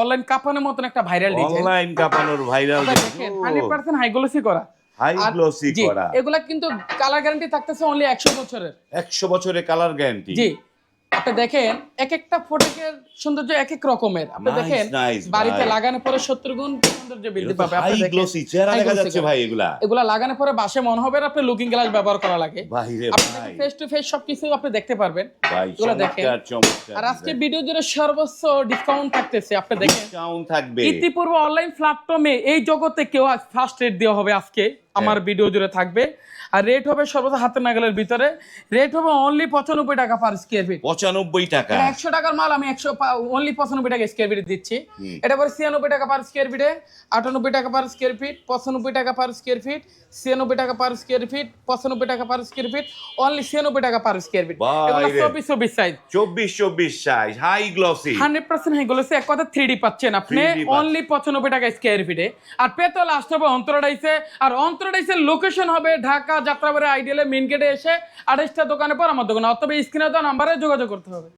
Online কাপানোর মতন একটা viral design online কাপানোর viral design hundred percent high glossy করা। হাই গ্লোসি করা। এগুলা কিন্তু কালার গ্যারান্টি থাকতেছে অনলি একশো বছরের। একশো বছরের কালার গ্যারান্টি জি। আপনি দেখেন এক একটা ফটিকের সৌন্দর্য এক এক রকমের। আপনি দেখেন বাড়িতে লাগানোর পরে সত্তর গুণ সৌন্দর্য বৃদ্ধি পাবে আপনি দেখেন। ভাই এগুলা। এগুলা লাগানোর পরে বাসে মনে হবে আপনি লুকিং গ্লাস ব্যবহার করা লাগে। আপনি ফেস টু ফেস সবকিছু আপনি দেখতে পারবেন। এগুলা দেখেন। আর আজকে ভিডিও জুড়ে সর্বোচ্চ ডিসকাউন্ট থাকতেছে আপনি দেখেন। ডিসকাউন্ট থাকবে। ইতিপূর্বে অনলাইন প্ল্যাটফর্মে এই জগতে কেউ ফার্স্ট রেট দেওয়া হবে আজকে। আমার হ্যাঁ। ভিডিও জুড়ে থাকবে। আর রেট হবে সর্বোচ্চ হাতের নাগালের ভিতরে। রেট হবে অনলি পঁচানব্বই টাকা পার স্কোয়ার ফিট পঁচানব্বই টাকা। একশো টাকার মাল আমি একশো অনলি পঁচানব্বই টাকা স্কোয়ার ফিট দিচ্ছি। এটা পরে ছিয়ানব্বই টাকা পার স্কোয়ার ফিটে আটানব্বই টাকা পার স্কোয়ার ফিট পঁচানব্বই টাকা পার স্কোয়ার ফিট ছিয়ানব্বই টাকা পার স্কোয়ার ফিট পঁচানব্বই টাকা পার স্কোয়ার ফিট অনলি ছিয়ানব্বই টাকা পার স্কোয়ার ফিট চব্বিশ চব্বিশ সাইজ চব্বিশ চব্বিশ size high glossy hundred percent হয়ে গেছে এক কথা থ্রি ডি পাচ্ছেন আপনি। অনলি পঁচানব্বই টাকা স্কোয়ার ফিটে আর পেতো লাস্ট হবে অন্তরডাইসে। আর অন্তরডাইসের লোকেশন হবে ঢাকা যাত্রাবাড়ি আইডিয়ালে মেন গেটে এসে আড়াইশটা দোকানে পর আমার দোকানে। অথবা স্ক্রিনে দেওয়া নাম্বারে যোগাযোগ করতে হবে।